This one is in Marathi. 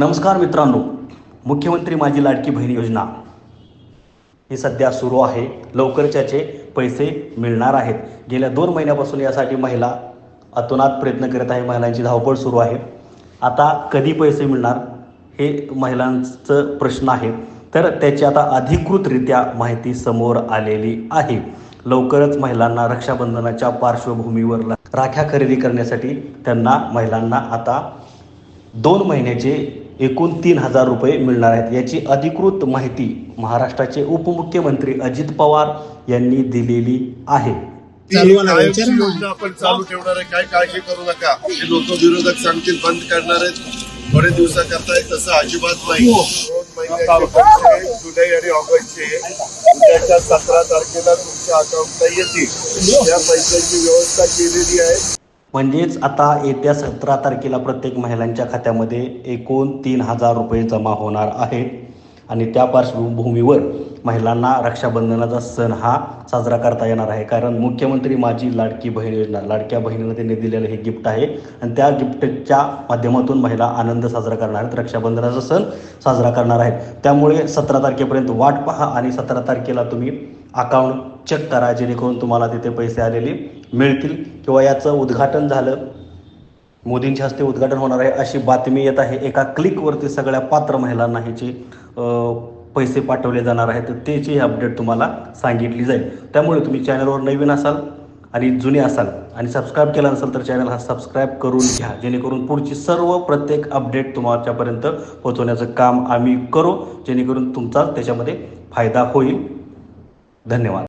नमस्कार मित्रांनो. मुख्यमंत्री माझी लाडकी बहीण योजना. ही सध्या सुरू आहे. लवकर त्याचे पैसे मिळणार आहेत. गेल्या दोन महिन्यापासून यासाठी महिला अतोनात प्रयत्न करत आहे. महिलांची धावपळ सुरू आहे. आता कधी पैसे मिळणार? हे महिलांचं प्रश्न आहे. तर त्याची आता अधिकृतरित्या माहिती समोर आलेली आहे. लवकरच महिलांना रक्षाबंधनाच्या पार्श्वभूमीवर राख्या खरेदी करण्यासाठी त्यांना महिलांना आता दोन महिन्याचे एकूण तीन हजार रुपये मिळणार आहेत. याची अधिकृत माहिती महाराष्ट्राचे उपमुख्यमंत्री अजित पवार यांनी दिलेली आहे. आपण चालू ठेवणार आहे. काय काळजी करू नका. हे लोक विरोधक सांगतील बंद करणार आहेत. थोडे दिवसा करताय तसं अजिबात नाही. दोन महिन्याचे पैसे जुलै आणि ऑगस्टचे. उद्याच्या सतरा तारखेला तुमच्या अकाउंटला येतील. त्या पैशांची व्यवस्था केलेली आहे. म्हणजेच आता येत्या सतरा तारखेला प्रत्येक महिलांच्या खात्यामध्ये एकूण तीन हजार रुपये जमा होणार आहेत. आणि त्या पार्श्वभूमीवर महिलांना रक्षाबंधनाचा सण हा साजरा करता येणार आहे. कारण मुख्यमंत्री माझी लाडकी बहीण योजना लाडक्या बहिणीला त्यांनी दिलेलं हे गिफ्ट आहे. आणि त्या गिफ्टच्या माध्यमातून महिला आनंद साजरा करणार आहेत. रक्षाबंधनाचा सण साजरा करणार आहेत. त्यामुळे सतरा तारखेपर्यंत वाट पहा आणि सतरा तारखेला तुम्ही अकाउंट चेक करा जेणेकरून तुम्हाला तिथे पैसे आलेले मिळतील किंवा याचं उद्घाटन झालं. मोदींच्या हस्ते उद्घाटन होणार आहे अशी बातमी येत आहे. एका क्लिकवरती सगळ्या पात्र महिलांना ह्याचे पैसे पाठवले जाणार आहेत. तर त्याची अपडेट तुम्हाला सांगितली जाईल. त्यामुळे तुम्ही चॅनलवर नवीन असाल आणि जुने असाल आणि सबस्क्राईब केला नसेल तर चॅनल हा सबस्क्राईब करून घ्या. जेणेकरून पुढची सर्व प्रत्येक अपडेट तुमच्यापर्यंत पोहोचवण्याचं काम आम्ही करू. जेणेकरून तुमचा त्याच्यामध्ये फायदा होईल. धन्यवाद.